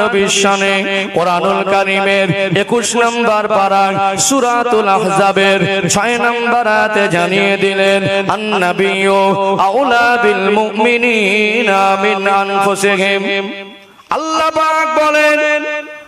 নবিশানে কোরআনুল কারিমের 21 নম্বর পারা সূরাতুল আহজাবের 6 নম্বর আয়াতে জানিয়ে দিলেন, আন্নাবিয়্যু আউলা বিল মুমিনিনা মিন আল্লাহ পাক বলেন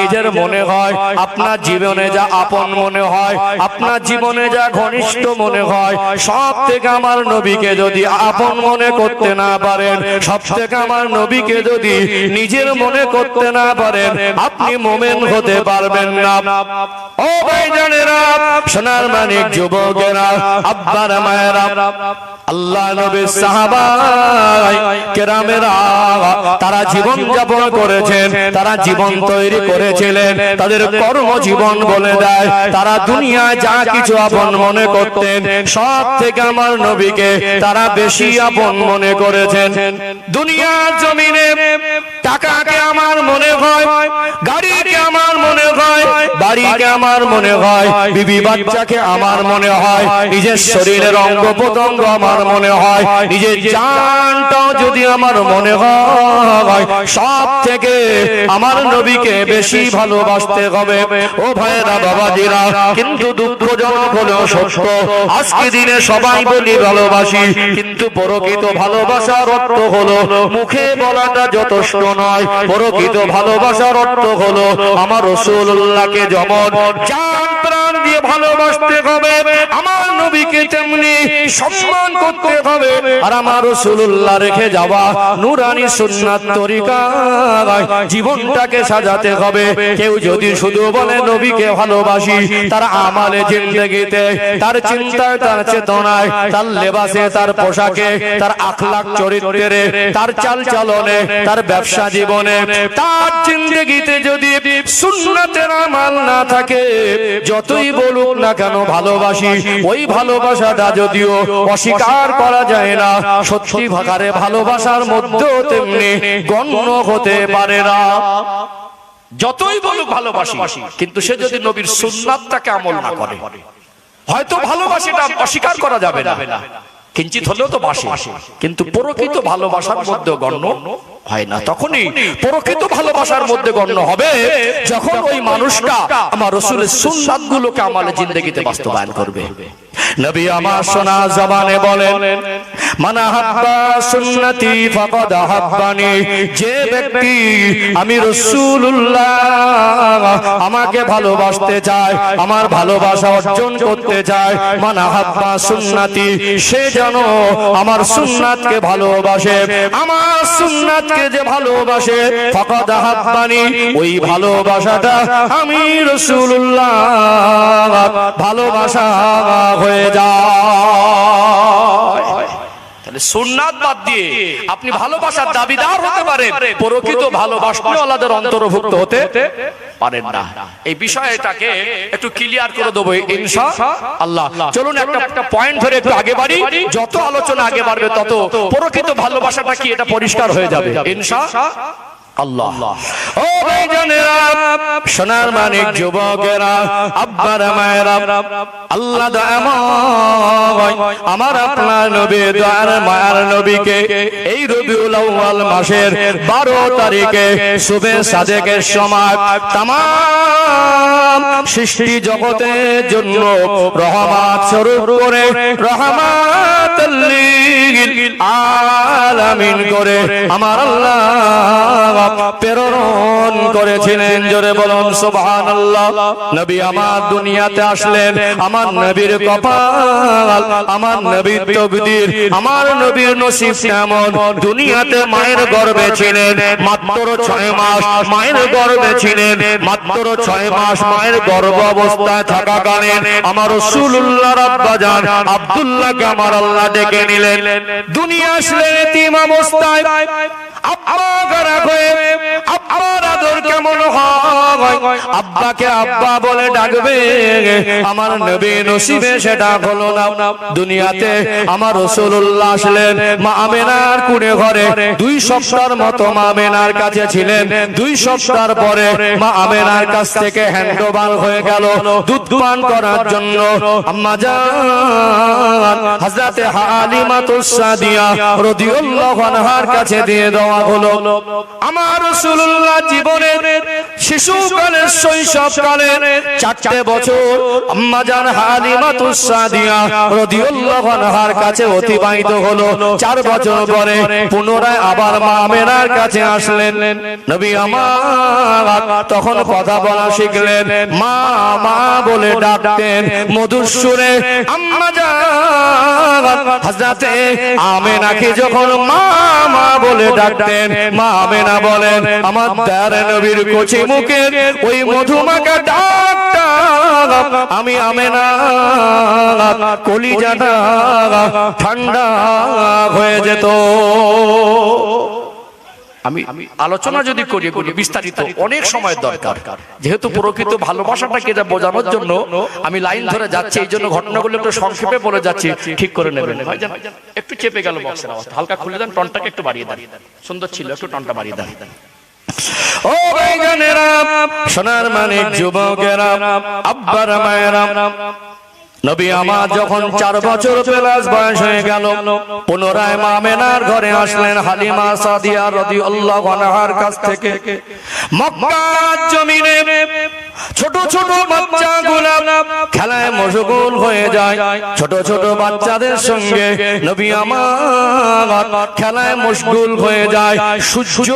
নিজের মনে আমার নবীকে যদি আপন মনে করতে না পারেন, সব থেকে আমার নবীকে যদি নিজের মনে করতে না পারেন, আপনি মোমেন হতে পারবেন না। সোনার মানিক যুবকেরা, আব্বার মায়েরা আল্লাহ নবীর সাহাবা কেরামেরা, তারা জীবন যাপন করেছেন, তারা জীবন তৈরি করেছিলেন, তাদের কর্মজীবন বলে দেয়, তারা দুনিয়ায় যা কিছু আপন মনে করতেন, সব থেকে আমার নবীকে তারা বেশি আপন মনে করেছেন। দুনিয়ার জমিনে টাকাকে আমার মনে হয়, গাড়িকে আমার মনে হয়, বাড়িকে আমার মনে হয়, বিবি বাচ্চাকে আমার মনে হয়, নিজের শরীরের অঙ্গ প্রত্যঙ্গ আমার মনে হয় নিজের জানটাও যদি আমার মনে হয় সব থেকে আমার নবীকে বেশি ভালোবাসতে হবে। ও ভাইরা বাবাজিরা কিন্তু দুঃখজনক হলেও সত্য। আজকে দিনে সবাই বলি ভালোবাসি কিন্তু প্রকৃত ভালোবাসার অর্থ হলো মুখে বলাটা যথেষ্ট নয় প্রকৃত ভালোবাসার অর্থ হলো আমার রসুল্লাহকে যেমন জান প্রাণ দিয়ে ভালোবাসতে হবে আমার নবীকে তেমনি সম্মান করতে হবে। আর আমার রসুল্লাহ রেখে যাওয়া নুরানি সুন্নাত তরিকা জীবনটাকে সাজাতে হবে। কেউ যদি শুধু বলে নবীকে ভালোবাসি, তার আমালে জিন্দগিতে, তার চিন্তায়, তার চেতনায়, তার লেবাসে, তার পোশাকে, তার আখলাক চরিত্রে, তার চাল চলনে, তার ব্যবসা জীবনে, তার জিন্দগিতে যদি সুন্নাতের আমাল না থাকে, যতই বলুক না কেন ভালোবাসি, ওই ভালোবাসাটা যদিও অস্বীকার করা যায় না। সত্যি ভাগারে ভালোবাসার মধ্যেও তেমনি গণ্য হতে পারে না। যতই বলুক ভালোবাসি, কিন্তু সে যদি নবীর সুন্নাতটাকে আমল না করে, হয়তো ভালোবাসিটা অস্বীকার করা যাবে না। কিঞ্চিত হলেও তো বাসে, কিন্তু প্রকৃত ভালোবাসার মধ্যে গণ্য হয় না। তখনই প্রকৃত ভালোবাসার মধ্যে গণ্য হবে যখন ওই মানুষটা আমার রসুলের সুন্নাত গুলোকে আমার জিন্দগিতে বাস্তবায়ন করবে। নবী আমার সোনা জবানে বলেন মানা হাব্বা সুন্নতি ফাকাদ হাব্বানি যে ব্যক্তি আমি রাসূলুল্লাহ আমাকে ভালোবাসতে চায় আমার ভালোবাসা অর্জন করতে চায় মানা হাব্বা সুন্নতি সে যেন আমার সুন্নাতকে ভালোবাসে আমার সুন্নাতকে যে ভালোবাসে ফাকাদ হাব্বানি ওই ভালোবাসাটা আমি রাসূলুল্লাহ ভালোবাসা হয়ে যায়। তাহলে সুন্নাত বাদ দিয়ে আপনি ভালোবাসার দাবিদার হতে পারেন। প্রকৃত ভালোবাসনাওয়ালাদের অন্তর্ভুক্ত হতে পারেন না। এই বিষয়টাকে একটু ক্লিয়ার করে দেবো ইনশা আল্লাহ। চলুন একটা একটা পয়েন্ট ধরে একটু আগে বাড়ি। যত আলোচনা আগে বাড়বে তত প্রকৃত ভালোবাসাটা কি এটা পরিষ্কার হয়ে যাবে। ইনশা আল্লাহ। ও ভাইজানেরা সোনার মানিক যুবকেরা আব্বার মায়েরা আল্লাহ আমার আপনার নবী দয়ার মায়ার নবীকে এই রবিউল আউয়াল মাসের 12 তারিখে শুভে সাদেকের সময় তাম সৃষ্টি জগতের জন্য রহমাত স্বরূপ করে রহমাত আলামিন করে আমার আল্লাহ প্রেরণ করেছিলেন। জোরে বলুন, সুবহানাল্লাহ। নবী আমার দুনিয়াতে আসলেন। আমার নবীর কপাল, আমার নবীর তকদির, আমার নবীর নসিব কেমন দুনিয়াতে মায়ের গর্ভে ছিলেন, মাত্র ছয় মাস মায়ের গর্ভে ছিলেন, মাত্র ছয় মাস মায়ের গর্ভ অবস্থায় থাকাকালীন আমার রসুল্লাহ রাব্বা জান আব্দুল্লাহকে আমার আল্লাহ ডেকে নিলেন। দুনিয়া আসলেন এতিম অবস্থায় আব্বাকে আব্বা বলে ডাকবে। আমার নবী নসিবে সেটা হলো না। দুনিয়াতে আমার রসুল্লাহ আসলেন। মা আমেনার কুড়ে ঘরে দুই সপ্তাহের মতো মা আমেনার কাছে ছিলেন। দুই সপ্তাহ পরে মা আমেনার কাছ থেকে হ্যান্ডওভার হয়ে গেল। দুধ পান করার জন্য আম্মা জান হযরতে হালিমাতুস সাদিয়া রাদিয়াল্লাহু আনহার কাছে দিয়ে দেওয়া হলো। আমার রাসূলুল্লাহ জীবনের শিশুকালের শৈশবকালের চারটে বছর আম্মা জান হালিমাতুস সাদিয়া রাদিয়াল্লাহু আনহার কাছে অতিবাহিত হলো। চার বছর পরে পুনরায় আবার কাছে আসলেন। নবী আমার তখন কথা বলা শিখলেন, মা মা বলে ডাকতেন মধুর সুরে। আম্মা জান হযরতে আমেনাকে যখন মা মা বলে ডাকতেন, মা আমেনা বলেন, আমার নবীর কচি মুখের ওই মধুমাকা ডাকটা আমি আমেনা কলিজাটা ঠান্ডা হয়ে যেত। আমি আলোচনা যদি করি করি বিস্তারিত অনেক সময় দরকার। যেহেতু প্রকৃত ভালোবাসাটাকে যা বোঝানোর জন্য আমি লাইন ধরে যাচ্ছি এই জন্য ঘটনাগুলো একটু সংক্ষেপে বলে যাচ্ছি ঠিক করে নেবেন। একটু চেপে গেল বক্সের আওয়াজ হালকা খুলে দেন টনটাকে একটু বাড়িয়ে দেন। সুন্দর ছিল একটু টনটা বাড়িয়ে দেন। সোনার মানে যুবকেরা, আব্বার মায়েরা, নবী আমার যখন চার বছর প্লাস বয়স হয়ে গেল, পুনরায় মামেনার ঘরে আসলেন হালিমা সাদিয়া রদি আল্লাহ কাছ থেকে। মক্কার জমিনে ছোট ছোট বাচ্চা খেলায় মশগুল হয়ে যায়। ছোট ছোট বাচ্চাদের সঙ্গে নবী আমার খেলায় মশগুল হয়ে যায়। সূর্য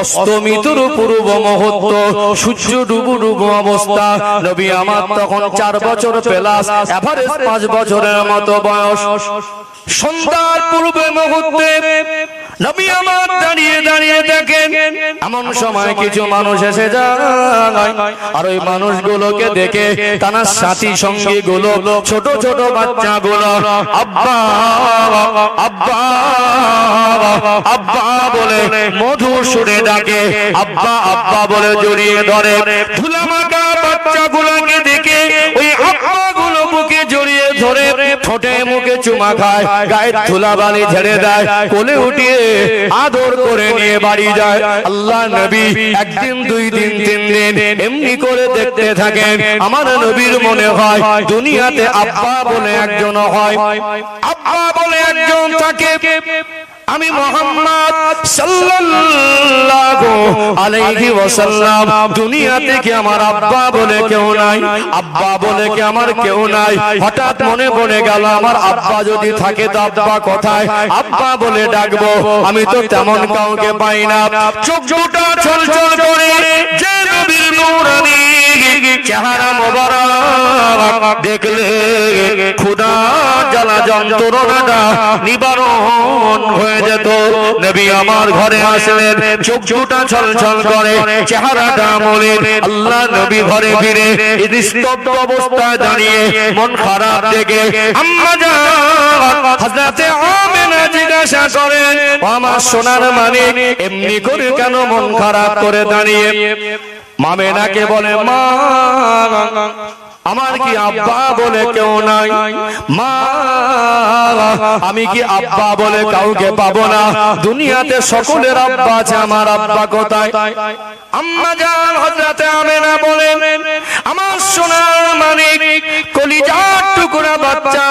অস্তমিতর পূর্ব মুহূর্ত, সূর্য ডুবু ডুবু অবস্থা। নবী আমার তখন চার বছর প্লাস এভারেজ পাঁচ বছরের মতো বয়স। সন্ধ্যার পূর্বে মুহূর্তে নবী আমার দাঁড়িয়ে দাঁড়িয়ে দেখেন এমন সময় কিছু মানুষ এসে যায়। আর ওই মানুষগুলোকে দেখে তার সাথী সঙ্গী গুলো ছোট ছোট বাচ্চা গুলো আব্বা আব্বা আব্বা বলে মধুর সুরে ডাকে আব্বা আব্বা বলে জড়িয়ে ধরে। ধুলামাকা বাচ্চাগুলোকে দেখে চুমা খায় গায়ের ধুলাবালি ঝেড়ে দেয় কোলে উঠিয়ে আদর করে নিয়ে বাড়ি যায়। আল্লাহ নবী একদিন দুই দিন তিন দিন এমনি করে দেখতে থাকেন। আমার নবীর মনে হয় দুনিয়াতে আব্বা বলে একজন হয়। আব্বা বলে একজন থাকে আমি মোহাম্মদ সাল্লাল্লাহু আলাইহি ওয়াসাল্লাম। দুনিয়াতে কি আমার আব্বা বলে কেউ নাই? আব্বা বলে কি আমার কেউ নাই? হঠাৎ মনে পড়ে গেল আমার আব্বা যদি থাকে তো আব্বা কোথায়? আব্বা বলে ডাকবো। আমি তো তেমন কাউকে পাই না। চোখ দুটো ছলছল করে যে নবীর নূরানি চেহারা মোবারক দেখলে খুদা জ্বালা যন্ত্রণাটা নিবারণ হয়ে যেত। নবী আমার ঘরে আসলেন, চোখ দুটা ছল ছল করে, চেহারাটা মনে আল্লাহ নবী ঘরে ফিরে নিস্তব্ধ অবস্থায় দাঁড়িয়ে মন খারাপ দেখে, আম্মা আমার সোনার মানিক এমনি করে কেন মন খারাপ করে দাঁড়িয়ে? মামেনাকে বলে, মা আমার কি আব্বা বলে কেউ নাই? মা আমি কি আব্বা বলে কাউকে পাবো না? দুনিয়াতে সকলের আব্বা আছে আমার আব্বা কোথায়? আম্মা জান হযরতে আমেনা বলেন আমার সোনার মানিক কলিজার টুকরা বাচ্চা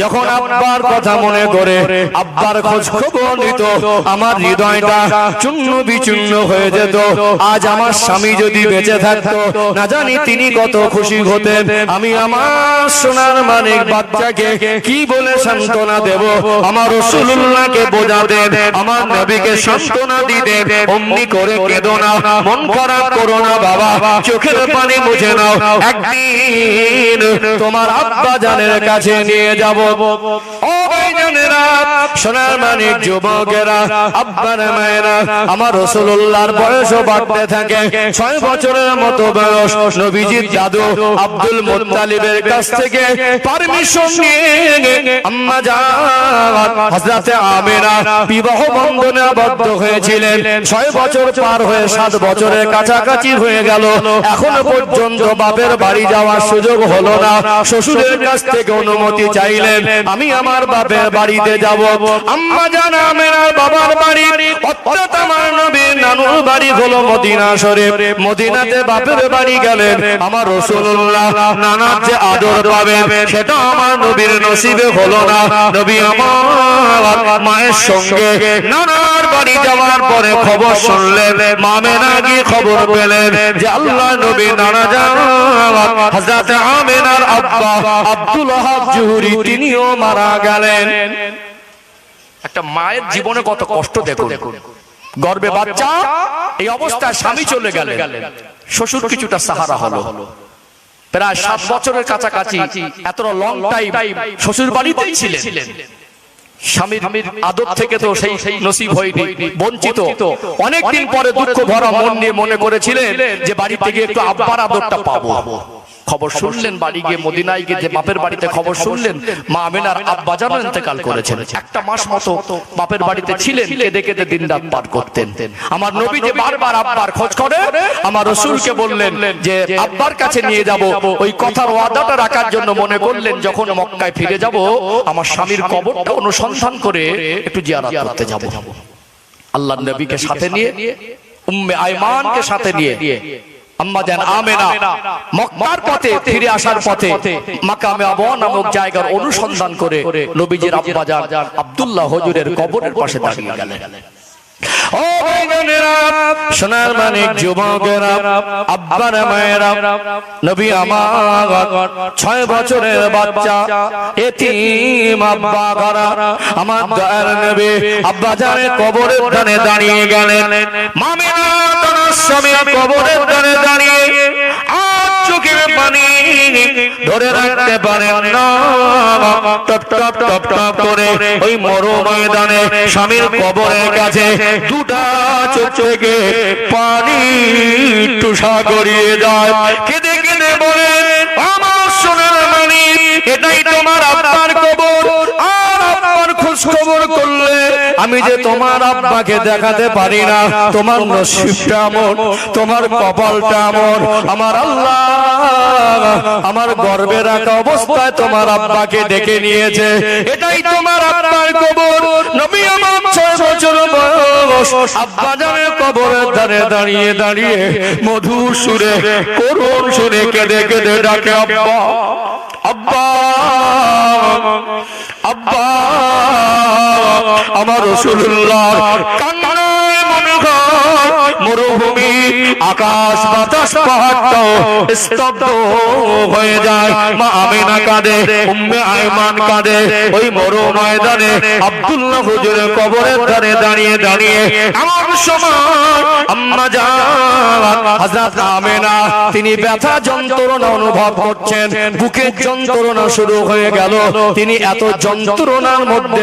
যখন আব্বার কথা মনে করে আব্বার খোঁজ খবর নিত আমার হৃদয়টা চূর্ণ বিচূর্ণ হয়ে যেত। আজ আমার স্বামী যদি বেঁচে থাকতো না জানি তিনি কত খুশি হতেন। আমি আমার সোনার মানিক বাচ্চাকে কি বলে সান্ত্বনা দেব? আমার রসুল্লাহকে বোঝাতেন। আমার নবীকে সান্ত্বনা দিতেন। অমনি করে কেঁদো না। মন খারাপ করো না বাবা। চোখের পানি মুছে নাও। একদিন তোমার আব্বা জানের কাছে নিয়ে যাব। ও সোনার মানিক যুবকেরা আব্বার মায়েরা আমার রসুল্লাহর বয়সও বাড়তে থাকে। ছয় বছরের মতো বয়স। নবীজির দাদু। আব্দুল মুত্তালিবের কাছ থেকে পারমিশন নিয়ে আম্মা জান, হযরতে আমেনা বিবাহ বন্ধনে আবদ্ধ হয়েছিলেন। ছয় বছর পার হয়ে সাত বছরের কাছাকাছি হয়ে গেল। এখনও পর্যন্ত বাপের বাড়ি যাওয়ার সুযোগ হলো না। শ্বশুরের কাছ থেকে অনুমতি চাইলেন, আমি আমার বাপের বাড়িতে যাব। আম্মা জান, আমেনার বাবার বাড়ি অর্থাৎ আমার নবীর নানুর বাড়ি হলো মদিনা শরীফ। মদিনাতে বাপের বাড়ি গেলেন। আমার রসুল্লাহ নানার যে আদর পাবেন, সেটা আমার নবীর নসিবে হলো না। নবী আমার মায়ের সঙ্গে নানার বাড়ি যাওয়ার পরে খবর শুনলেন মামেনা গিয়ে খবর পেলেন যে আল্লাহ নবী নানা যান হযরত আমেনার আব্বা আব্দুল জুহরি তিনিও মারা গেলেন। একটা মায়ের জীবনে কত কষ্ট দেখুন। গর্বে বাচ্চা, এই অবস্থায় স্বামী চলে গেলেন। শ্বশুর কিছুটা সাহারা হলো। প্রায় সাত বছরের কাছাকাছি এত লং টাইম শ্বশুর বাড়িতেই ছিলেন। স্বামীর আদর থেকে তো সেই সেই নসিব হয়নি বঞ্চিত। অনেকদিন পরে দুঃখ ভরা মন নিয়ে মনে করেছিলেন যে বাড়ি থেকে একটু আব্বার আদরটা পাবো। খবর শুনলেন বাড়ি গিয়ে মদিনায় গিয়ে যে বাপের বাড়িতে খবর শুনলেন মা আমেনার আব্বা জানো ইন্তেকাল করেছেন। একটা মাস মতো বাপের বাড়িতে ছিলেন কেঁদে কেঁদে দিন রাত পার করতেন। আমার নবী যে বারবার আব্বার খোঁজ করে আমার রসুলকে বললেন যে আব্বার কাছে নিয়ে যাব ওই কথার ওয়াদাটা রাখার জন্য মনে করলেন যখন মক্কায় ফিরে যাব আমার স্বামীর কবরটা অনুসন্ধান করে একটু জিয়ারত করতে যাব। আল্লাহ নবীকে সাথে নিয়ে উম্মে আয়মানকে সাথে নিয়ে আম্মা জান আমেনা। মক্কার পথে ফিরে আসার পথে মাকামে আবু নামক জায়গার অনুসন্ধান করে নবীজির আব্বা জান আব্দুল্লাহ হুজুরের কবরের পাশে দাঁড়িয়ে গেলেন। ও ভাইজানেরা সোনার মানিক যুবকেরা আব্বার মায়েরা নবী আমার ছয় বছরের বাচ্চা এতিম আব্বা ঘরা আমার দয়ার নবী আব্বা জানে কবরের ধানে দাঁড়িয়ে গেলেন। মামিনা তার স্বামী কবরের ধানে দাঁড়িয়ে আর চোখের পানি ধরে রাখতে পারেন না। স্বামীর কবরের কাছে দুটা চোখ পানি টুসা গড়িয়ে যায়। কেঁদে কেঁদে বলে, আমার সোনার মানি এটাই তোমার আব্বার কবর। আব্বার খোঁজ খবর করলে আমি যে তোমার আব্বাকে দেখাতে পারি না তোমার নসিবটা এমন তোমার কপালটা এমন আমার আল্লাহ আমার গর্বে রাখা অবস্থায় তোমার আব্বাকে ডেকে নিয়েছে। এটাই তোমার আব্বার কবর। নবী আমার ছয় বছর বয়স। আব্বা জানে কবরের ধারে দাঁড়িয়ে দাঁড়িয়ে মধুর সুরে করুণ সুরে কেঁদে কেঁদে ডাকে আব্বা। আব্বা। আব্বা আমার রসুল্লাহ হয় মরুভূমি, আকাশ বাতাস পাহাড়টাও স্তব্ধ হয়ে যায়। মা আমিনা কাঁদে, উম্মে আয়মান কাঁদে। ওই মরু ময়দানে আব্দুল্লাহ কবরের ধারে দাঁড়িয়ে দাঁড়িয়ে আমার সময়, আম্মা হযরত আমিনা, তিনি ব্যথা যন্ত্রণা অনুভব করছেন। বুকের যন্ত্রণা শুরু হয়ে গেল। তিনি এত যন্ত্রণার মধ্যে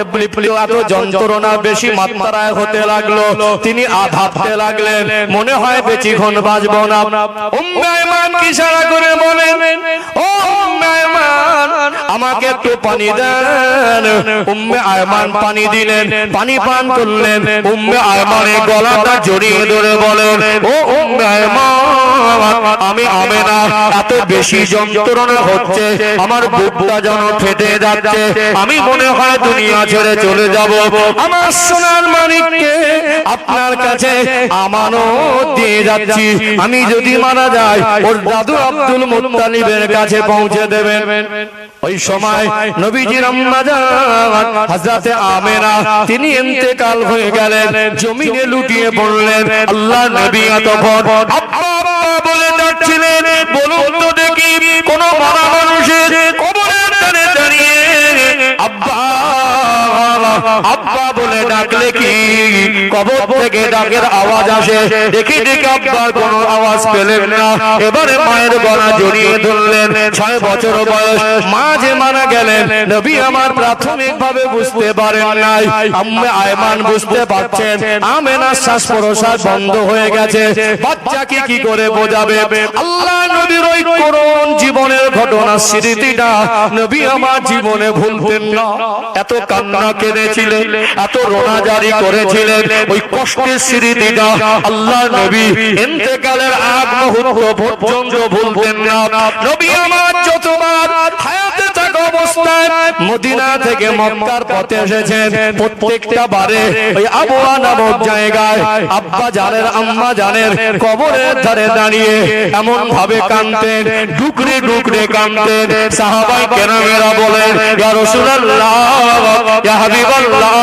এত যন্ত্রণা বেশি মাত্রায় হতে লাগল। তিনি আধাতে লাগলেন। মনে হয় বেশিক্ষণ বাঁচব না। উম্মে আয়মান কি সারা করে বলেন? ও উম্মে আয়মান আমাকে একটু পানি দেন। উম্মে আয়মান পানি দিলেন। পানি পান করলেন। উম্মে আয়মানের গলাটা জড়িয়ে ধরে বলেন। ও উম্মে আয়মান আমি আমেনা এত বেশি যন্ত্রণা হচ্ছে। আমার বুকটা যেন ফেটে যাচ্ছে। আমি মনে হয় দুনিয়া ছেড়ে চলে যাব। আমার সোনার মানিককে আপনার কাছে আমানত দিয়ে যাচ্ছি? আমি যদি মারা যাই ওর দাদু আব্দুল মুত্তালিবের কাছে পৌঁছে দেবেন। ওই সময় নবীজির আমেনা তিনি ইন্তেকাল হয়ে গেলেন জমিনে লুটিয়ে পড়লেন আল্লাহ নবী বলে ডাকছিলেন বলুন তো দেখি কোন মারা মানুষের কবরের দাঁড়িয়ে আব্বা আব্বা ডাকলে কি? কবর থেকে ডাকের আওয়াজ আসে। দেখি দেখি, আব্বার কোন আওয়াজ পেলেন না। এবারে মায়ের গলা জড়িয়ে ধরলেন। ছয় বছর বয়স। মা যে মারা গেলেন, নবী আমার প্রাথমিক ভাবে বুঝতে পারেন নাই। আম্মে আয়মান বুঝতে পারছেন। আমেনার শ্বাস প্রশ্বাস বন্ধ হয়ে গেছে। বাচ্চাকে কি করে বোঝাবে? আল্লাহ নবীর ওই করুণ জীবনের ঘটনা, স্মৃতিটা নবী আমার জীবনে ভুলতেন না। এত কান্না কেঁদেছিলেন, এত রোনাজারি করেছিলেন। ওই কষ্টের স্মৃতিটা আল্লাহ নবী। এতেকালের আগ মুহূর্ত পর্যন্ত ভুলবেন না। নবী আমার যত মদিনা থেকে মক্কার পথে এসেছেন প্রত্যেকটা বারে ওই আবুয়া নামক জায়গায় আব্বা জানের আম্মা জানের কবরের ধারে দাঁড়িয়ে এমন ভাবে কানতেন ডুকরে ডুকরে কানতেন সাহাবাই কেরামেরা বলেন ইয়া রাসূলুল্লাহ ইয়া হাবিবাল্লাহ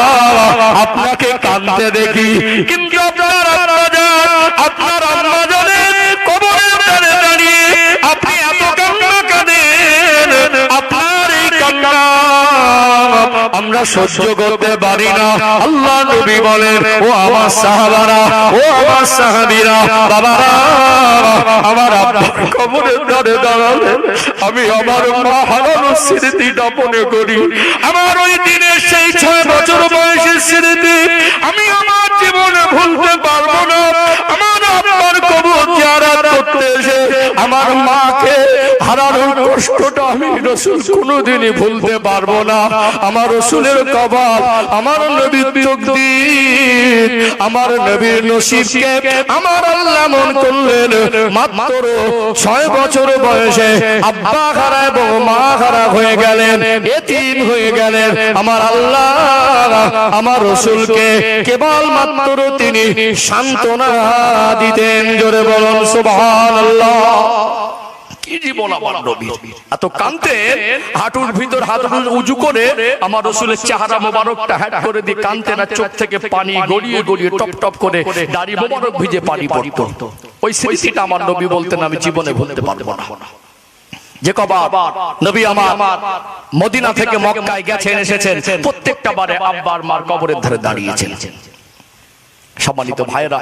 আপনাকে কানতে দেখি। কিন্তু আপনার আব্বা জান আপনার আম্মা জানের আমরা সহ্য করতে পারি না। আল্লাহ নবী বলেন, ও আমার সাহাবারা, ও আমার সাহাবীরা, বাবারা, আমার আব্বা কবরের ধারে দাঁড়ালে আমি আমার মা হারানো স্মৃতিটা মনে করি। আমার ওই দিনের সেই ছয় বছর বয়সের স্মৃতি আমি আমার জীবনে ভুলতে পারব না। আমার আব্বার কবর জিয়ারত করতে এসে আমার মাকে হারানোর কষ্টটা আমি রসুল কোনোদিনই ভুলতে পারব না। আমার রসুলের কবাল আমার নবীর তকদির আমার নবীর নসিবকে আমার আল্লাহ মন করলেন। মাত্র ছয় বছর বয়সে আব্বা খারা এবং মা খারা হয়ে গেলেন, এতিম হয়ে গেলেন। আমার আল্লাহ, আমার রসুলকে কেবল মাত্র তিনি সান্ত্বনা দিতেন। জোরে বলুন, সুবহানাল্লাহ। আমি জীবনে ভুলতে পারব না। যে কবার নবী আমার মদিনা থেকে মক্কায় গেছেন, এসেছেন, প্রত্যেকটা বারে আব্বার মার কবরের ধারে দাঁড়িয়েছেন। সম্মানিত ভাইরা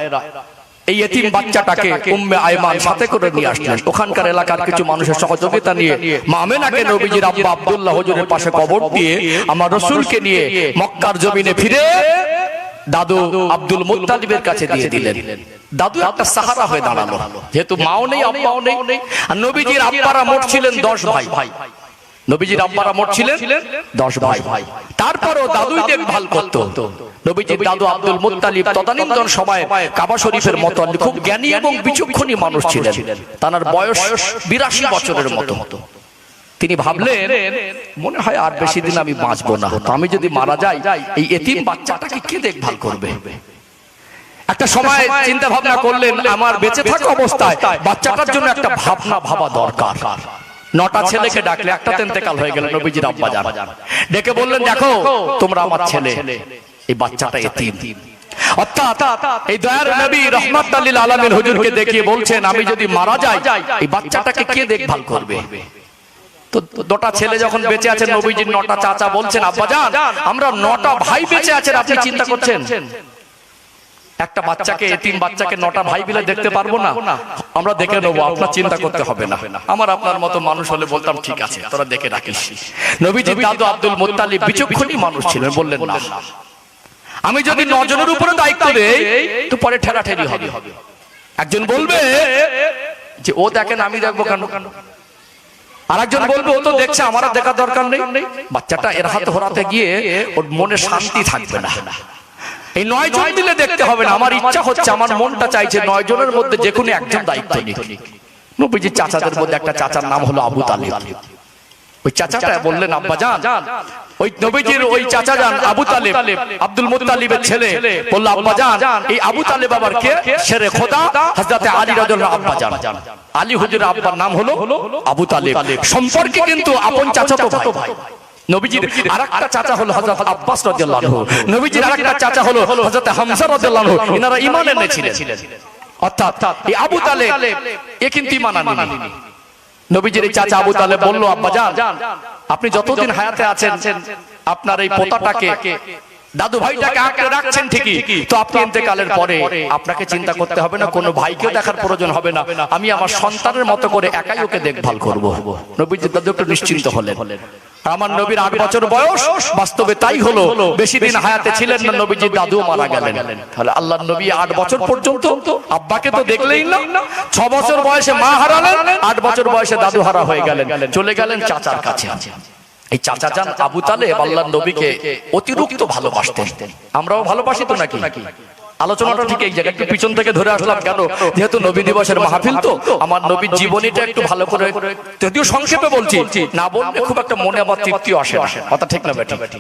এই এতিম বাচ্চাটাকে উম্মে আয়মান সাথে করে নিয়ে আসলেন। ওখানকার এলাকার কিছু মানুষের সহযোগিতা নিয়ে মা আমেনাকে নবীজির আব্বা আব্দুল্লাহ হুজুরের পাশে কবর দিয়ে আমার রসুলকে নিয়ে মক্কার জমিনে ফিরে দাদু আব্দুল মুত্তালিবের কাছে দিয়ে দিলেন। দাদু একটা সাহারা হয়ে দাঁড়াল। যেহেতু মাও নেই আব্বাও নেই আর নবীজির আব্বারা মোট ছিলেন দশ ভাই। ভাই। নবীজির আব্বারা মোট ছিলেন দশ ভাই। ভাই। তারপরও দাদুই দেখভাল করতো। নবীজির দাদু আব্দুল মুত্তালিব তদানীন্তন সময় কাবা শরীফের মতো খুব জ্ঞানী এবং বিচক্ষণী মানুষ ছিলেন। তার বয়স বিরাশি বছরের মতো। তিনি ভাবলেন মনে হয় আর বেশি দিন আমি বাঁচবো না। তো আমি যদি মারা যাই এই এতিম বাচ্চাটাকে কে দেখভাল করবে? একটা সময় চিন্তা ভাবনা করলেন আমার বেঁচে থাকা অবস্থায় বাচ্চাটার জন্য একটা ভাবনা ভাবা দরকার। নটা ছেলেকে ডাকলে একটা তেন্তেকাল হয়ে গেল নবীজির আব্বা যান ডেকে বললেন দেখো তোমরা আমার ছেলে। এই বাচ্চাটা এতিম। অর্থাৎ এই দয়ার নবী রহমত আলীল হুজুরকে দেখিয়ে বলছেন আমি যদি মারা যাই এই বাচ্চাটাকে কে দেখভাল করবে? তো নটা ছেলে যখন বেঁচে আছেন নবীজির নটা চাচা বলছেন আব্বা যান আমরা নটা ভাই বেঁচে আছেন আপনি চিন্তা করছেন। একটা বাচ্চাকে এতিম বাচ্চাকে নটা ভাই বিলে দেখতে পারব না? আমরা দেখে নেব আপনার চিন্তা করতে হবে না। আমার আপনার মতো মানুষ হলে বলতাম ঠিক আছে তোরা দেখে রাখিস। নবীজি দাদু আব্দুল মুত্তালিব বিচক্ষণী মানুষ ছিলেন বললেন না। আমি যদি নজনের উপরে দায়িত্ব দেই তো পরে ঠেলাঠেলি হবে। একজন বলবে যে ও দেখেন আমি দেখব কেন? আর একজন বলবে ও তো দেখছে আমার দেখার দরকার নেই। বাচ্চাটা এর হাতে হরাতে গিয়ে ওর মনে শান্তি থাকবে না। এই নয় জন দিলে দেখতে হবে না। আমার ইচ্ছা হচ্ছে আমার মনটা চাইছে নয় জনের মধ্যে যে কোনো একজন দায়িত্ব নিক। নবীজির চাচাদের মধ্যে একটা চাচার নাম হলো আবু তালিব। ওই চাচাটা বললেন আব্বা যান ওই নবীজির ওই চাচা যান আবু তালেব আব্দুল মুত্তালিবের ছেলে বলল আব্বা যান এই আবু তালেব আবার কে শেরে খোদা হযরতে আলী রাদিয়াল্লাহু আব্বা যান আলী হুজুর আব্বার নাম হলো আবু তালেব। সম্পর্কে কিন্তু আপন চাচাতো ভাই। নবীজির আরেকটা চাচা হলো হযরত আব্বাস রাদিয়াল্লাহু নবীজির আরেকটা চাচা হলো হযরত হামজা রাদিয়াল্লাহু আনহু। ঈমান এনেছিলেন অর্থাৎ এই আবু তালেব এ কিন্তু ঈমান আনেনি। নবীজির এই চাচা আবু তালেব বলল আব্বা জান আপনি যতদিন হায়াতে আছেন আপনার এই পোতাটাকে দাদু ভাইটাকে আঁকড়ে রাখছেন ঠিকই। তো আপনি ইন্তেকালের পরে আপনাকে চিন্তা করতে হবে না কোনো ভাইকে দেখার প্রয়োজন হবে না। আমি আমার সন্তানের মতো করে একাই ওকে দেখভাল করব। নবীজি দাদু একটু নিশ্চিন্ত হলেন আমার নবীর আট বছর বয়স বাস্তবে তাই হলো বেশি দিন হায়াতে ছিলেন না নবীজি দাদু মারা গেলেন। তাহলে আল্লাহ নবী আট বছর পর্যন্ত আব্বাকে তো দেখলেই না ছ বছর বয়সে মা হারালেন আট বছর বয়সে দাদু হারা হয়ে গেলেন। চলে গেলেন চাচার কাছে। এই চাচা যান আবু তালেব আল্লাহ নবীকে অতিরিক্ত ভালোবাসতেন। আমরাও ভালোবাসি তো নাকি? আলোচনাটা ঠিক এই জায়গায় একটু পিছন থেকে ধরে আসলাম কেন? যেহেতু নবী দিবসের মাহফিল তো আমার নবীর জীবনীটা একটু ভালো করে যদিও সংক্ষেপে বলছি না বললে খুব একটা মনে আমার তৃপ্তি আসে কথা ঠিক না বেটি।